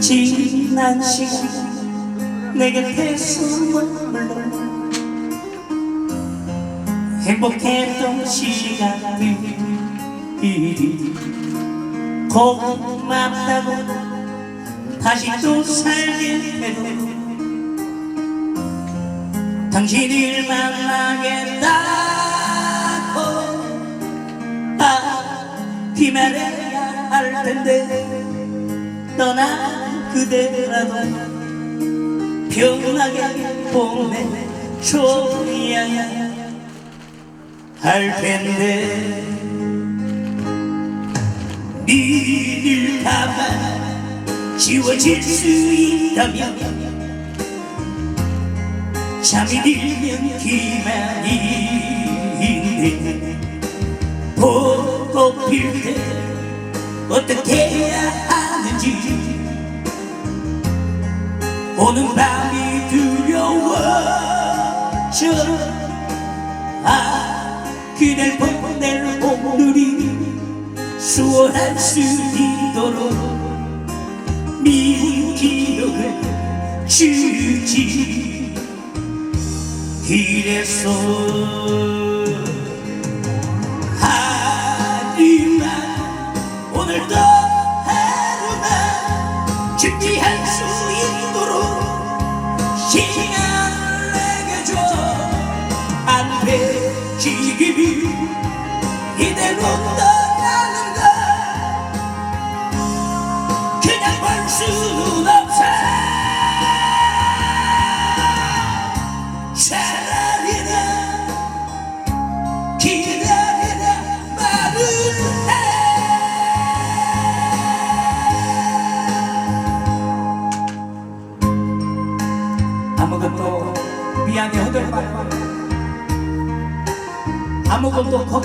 지난 시간 내 곁에서 머물러 행복했던 시간들이 고맙다고 다시 또 살게 되고 당신을 만나겠다고 아 기다려야 할 텐데 떠난 그대라도 편하게 보내줘야. 할 텐데 믿을까봐 지워질 수 있다면 잠이 들면 기만인데 보고 필때 어떻게 해야 하는지 오는 밤이 두려워져 아 그댈 보낼 오늘이 수월할 수 있도록 미운 기억을 주지. 이래서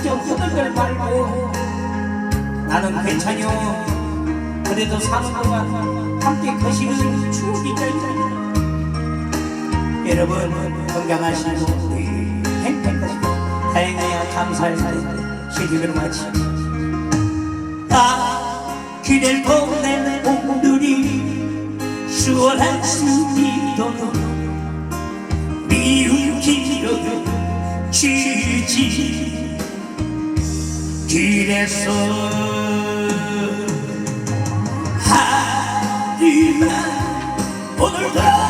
걱정 허들들 말고 나는 괜찮요. 그래도 사는 동안 함께 거시는 추억이 짜있잖아 여러분 건강하시고 행복하시고 다행해야 감사할 때 시집을 마치. 아 그댈 보낸 오늘이 수월할 수 있도록 미운 기억을 주지 그래서 하루만 오늘도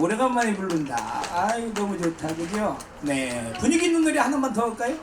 오래간만에 부른다. 아이 너무 좋다. 그죠? 네 분위기 있는 노래 하나만 더 할까요?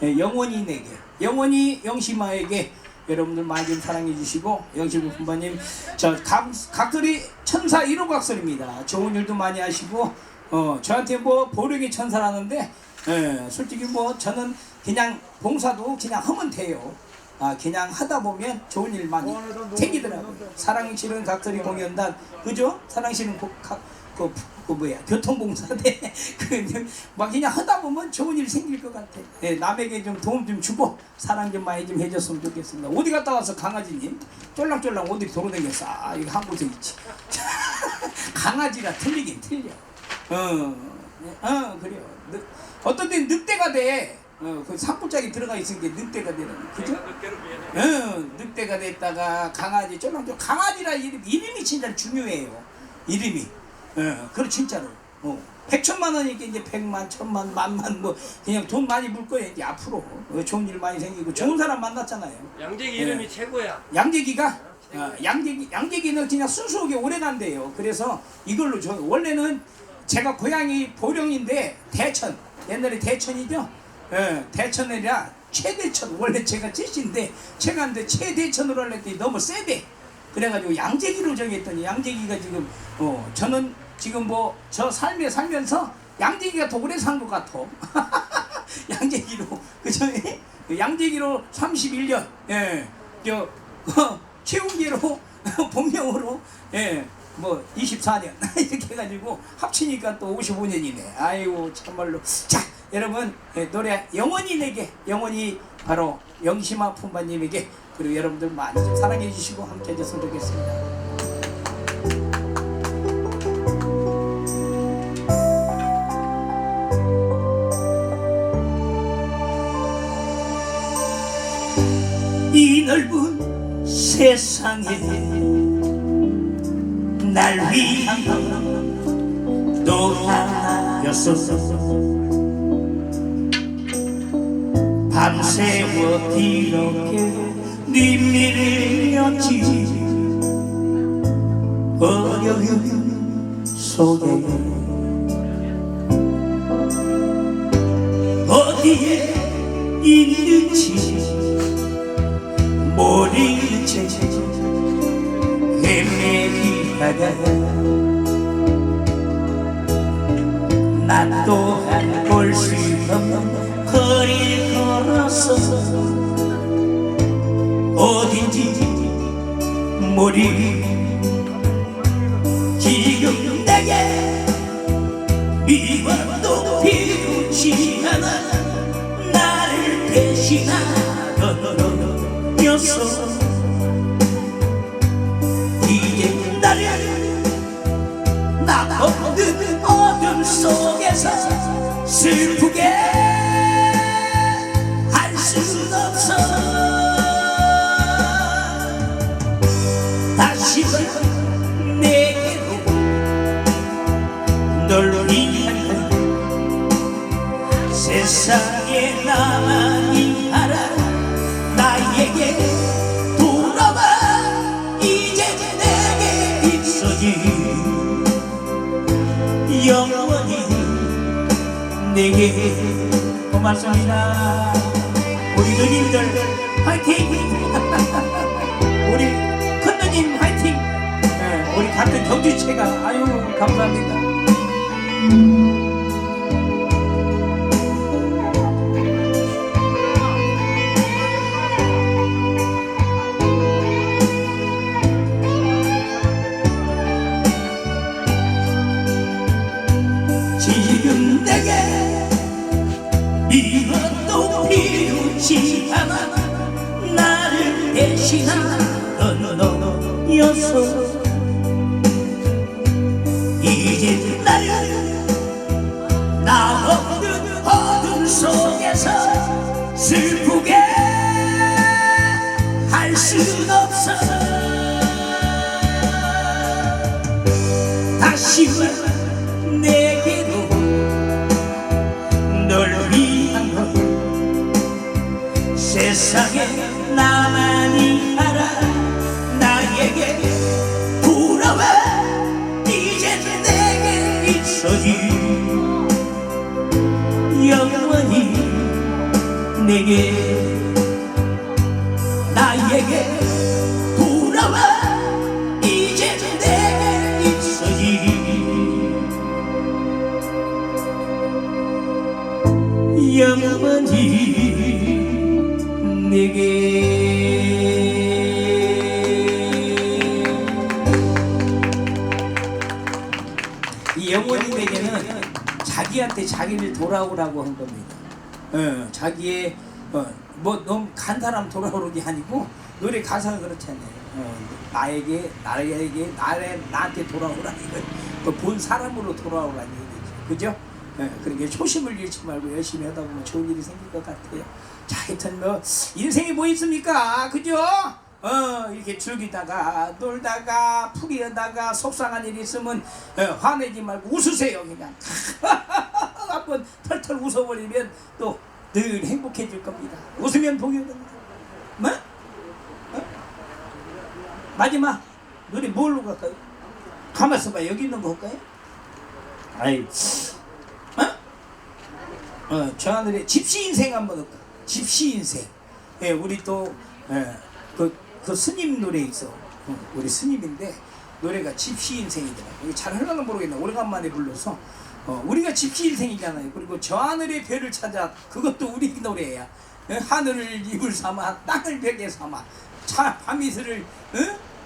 네, 영원히 내게 영원히 영심아에게 여러분들 많이 좀 사랑해 주시고 영심 분바님 저 각, 각들이 천사 1호 각설입니다. 좋은 일도 많이 하시고 어 저한테 뭐 보령의 천사라는데 예, 솔직히 뭐 저는 그냥 봉사도 그냥 하면 돼요. 아 그냥 하다 보면 좋은 일 많이 생기더라고요. 사랑 실은 각설이 공연단 그죠? 사랑 실은 그, 각- 그, 그 뭐야 교통봉사대 그막 그냥 하다 보면 좋은 일 생길 것 같아. 예, 남에게 좀 도움 좀 주고 사랑 좀 많이 좀 해줬으면 좋겠습니다. 어디 갔다 와서 강아지님 쫄랑쫄랑 어디 돌아다녔어? 아 이거 한 곳에 있지. 강아지라 틀리긴 틀려. 어, 어 그래요. 늑- 어떤 데는 늑대가 돼. 어, 그 산골짜기 들어가 있으니까 늑대가 되는 그죠? 응, 늑대가 됐다가 강아지 쫄랑쫄 강아지라 이름 이름이 진짜 중요해요. 이름이. 어, 그래 진짜로. 어. 백천만 원이니까 이제 백만, 천만, 만만 뭐 그냥 돈 많이 벌 거예요 이제 앞으로 어, 좋은 일 많이 생기고 좋은 사람 만났잖아요. 양재기 이름이 최고야. 양재기가 어, 양재기 양재기는 그냥 순수하게 오래 간대요. 그래서 이걸로 저 원래는 제가 고향이 보령인데 대천 옛날에 대천이죠. 예, 대천이라 최대천 원래 제가 찌신데 제가 근데 최대천으로 하려더니 너무 세대. 그래가지고 양재기로 정했더니 양재기가 지금 어 저는 지금 뭐 저 삶에 살면서 양재기가 더 오래 산 것 같아. 양재기로 그죠? 양재기로 31년 예. 저 어, 최운기로 본명으로 예. 뭐 24년 이렇게 해가지고 합치니까 또 55년이네. 아이고 참말로. 자 여러분 예, 노래 영원히 내게 영원히 바로 영심아 품바님에게 그리고 여러분들 많이 좀 사랑해 주시고 함께 해줬으면 좋겠습니다. 넓은 세상에 날 위한 또 하나였어 밤새워 이렇게 네 미래였지 어려움 속에 어디에 있는지 헤매기다가 나 또한 볼수 없는 거리를 걸었어 어딘지 모르 지금 내게 미움도 필요치 않아. 나를 대신하던 녀석 속에서 슬프게 할순 없어. 다시 내게로 널 위한 세상에 나만 고맙습니다. 우리 누님들 화이팅! 우리 큰 누님 화이팅! 네, 우리 같은 경주체가 아유 감사합니다 할순 없어. 다시 내게로 널 위한 것 세상에 나만이 알아 나에게 돌아와 이제 내게 있어지. 영원히 내게 영원히 내게 영원히 내게는 자기한테 자기를 돌아오라고 한 겁니다. 어, 자기의 어, 뭐 너무 간 사람 돌아오는 게 아니고 노래 가사가 그렇잖아요. 어, 나에게 나에게 나에 나한테 돌아오라는 거. 본 사람으로 돌아오라는 얘기죠. 그죠? 예, 그러니까 초심을 잃지 말고 열심히 하다 보면 좋은 일이 생길 것 같아요. 자, 하여튼 뭐 인생이 뭐 있습니까? 그죠? 어 이렇게 즐기다가 놀다가 풀이하다가 속상한 일 있으면 어, 화내지 말고 웃으세요 그냥 한번 털털 웃어버리면 또 늘 행복해질 겁니다 웃으면 복이 거예요 뭐? 어? 마지막 노래 뭘로 갈까요? 가만있어 봐 여기 있는 거 할까요? 아이 어? 어, 저 하늘에 집시 인생 한번 할까? 집시 인생 예, 우리 또 예, 그, 그 스님 노래 있어. 어, 우리 스님인데 노래가 집시 인생이더라고. 이게 잘 흘러나 모르겠네. 오래간만에 불러서 어, 우리가 집시 인생이잖아요. 그리고 저 하늘의 별을 찾아 그것도 우리 노래야. 어, 하늘을 입을 삼아 땅을 벽에 삼아 차 밤이슬을 어?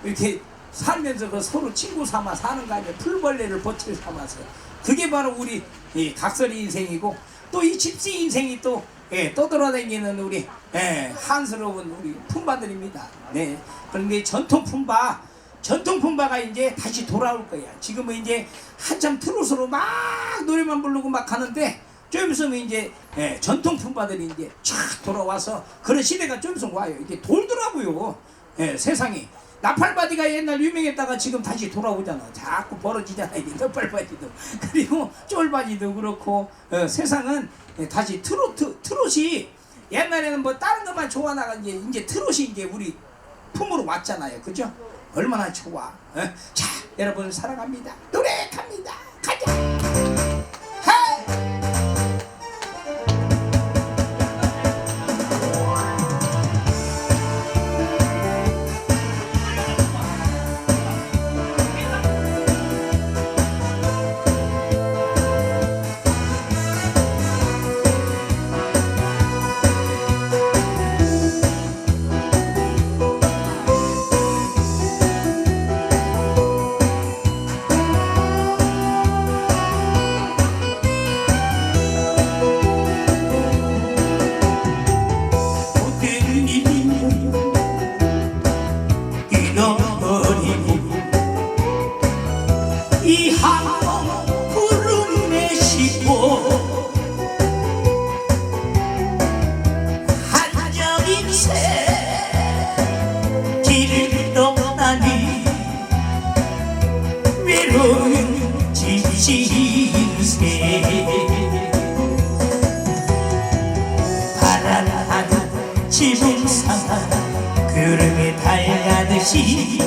이렇게 살면서 그 서로 친구 삼아 사는 거 아니야. 풀벌레를 보채 삼아서 그게 바로 우리 이 각설이 인생이고 또 이 집시 인생이 또 예, 떠돌아다니는 우리 예, 한스러운 우리 품바들입니다. 네. 그런데 전통 품바, 전통 품바가 이제 다시 돌아올 거야. 지금은 이제 한참 트로트로 막 노래만 부르고 막 하는데 좀 있으면 이제 예, 전통 품바들이 이제 쫙 돌아와서 그런 시대가 좀 있으면 와요. 이게 돌더라고요. 예, 세상이. 나팔바디가 옛날 유명했다가 지금 다시 돌아오잖아. 자꾸 벌어지잖아. 이게 나팔바디도. 그리고 쫄바디도 그렇고 어, 세상은 예, 다시 트로트 트롯이 옛날에는 뭐 다른 것만 좋아 나간 게 이제 트롯이 이제 우리 품으로 왔잖아요. 그죠? 얼마나 좋아. 어? 자, 여러분 사랑합니다. 노래 갑니다. 구름에 달가듯이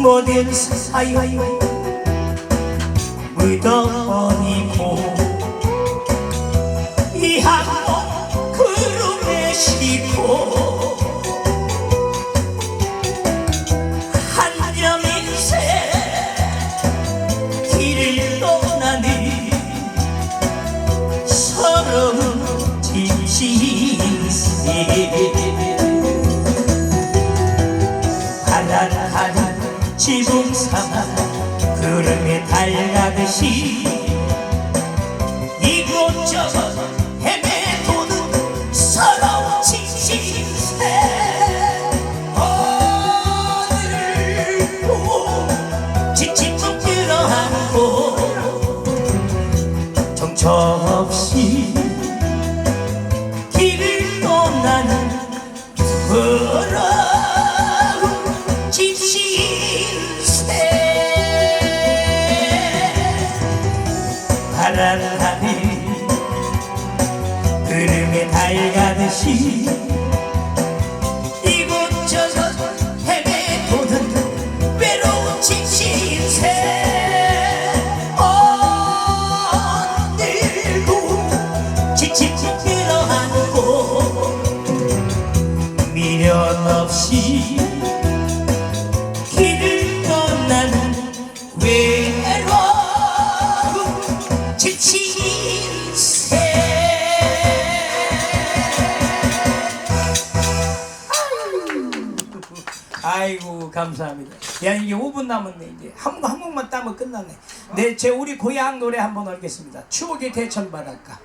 모든 사연 묻어버리고 이 항공 구름에 싣고 달가듯이 이곳저곳 헤매도는 서러운 진심새 오늘도 지치고 끌어안고 정처 구름에 달가듯이 감사합니다. 야 이게 5분 남았네 이제 한, 한 곡만 따면 끝나네. 네, 제 우리 고향 노래 한번 하겠습니다. 추억의 대천 바닷가.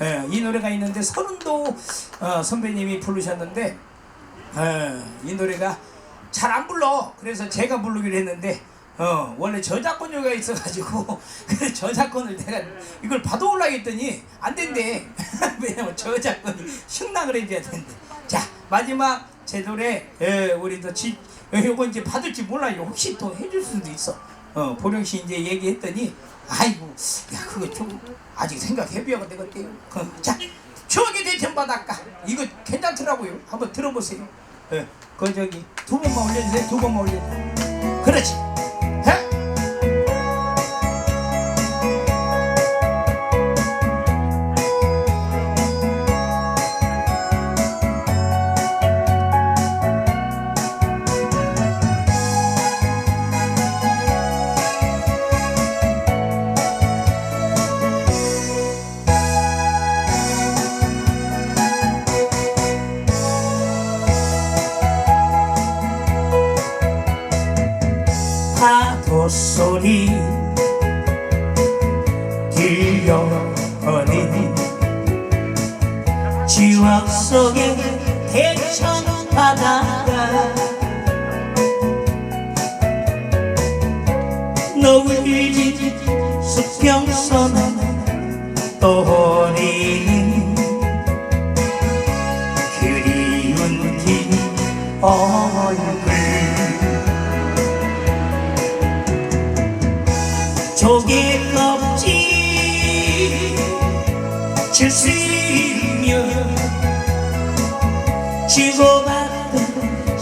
예, 이 노래가 있는데 서른도 어, 선배님이 부르셨는데 어, 이 노래가 잘 안 불러. 그래서 제가 부르기로 했는데 어, 원래 저작권료가 있어가지고 그 저작권을 내가 이걸 받아올라 했더니 안 된대. 왜냐면 저작권이 승낙을 해줘야 된대. 자 마지막 제 노래 예, 우리도 지 어, 요거 이제 받을지 몰라요. 혹시 또 해줄 수도 있어. 어, 보령 씨 이제 얘기했더니 아이고 야 그거 좀 아직 생각해봐야 되겠대요. 그, 자 추억의 대천 바닷가 이거 괜찮더라고요. 한번 들어보세요. 예, 그 저기 두 번만 올려주세요. 두 번만 올려주세요. 그렇지. 들려오는 지역 속의 대천 바다가 노을진 수평선에 떠오르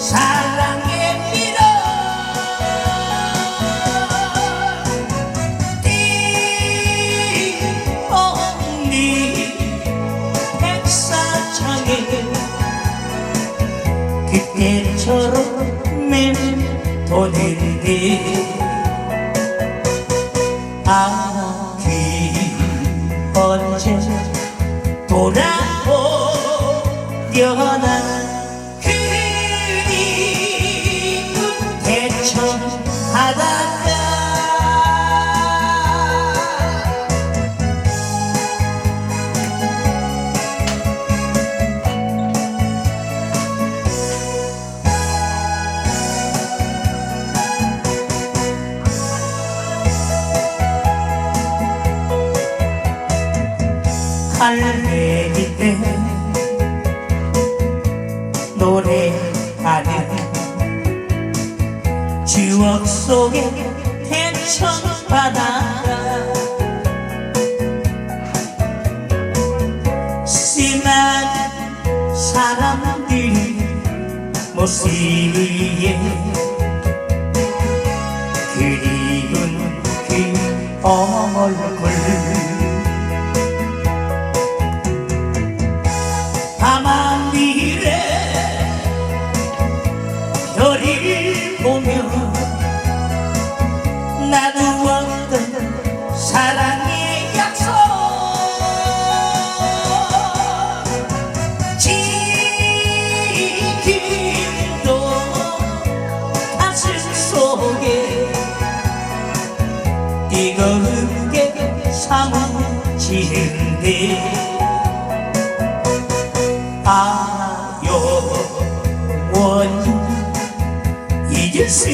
주 모습 위에 뜨겁게 사무치는데 아 영원히 잊을 수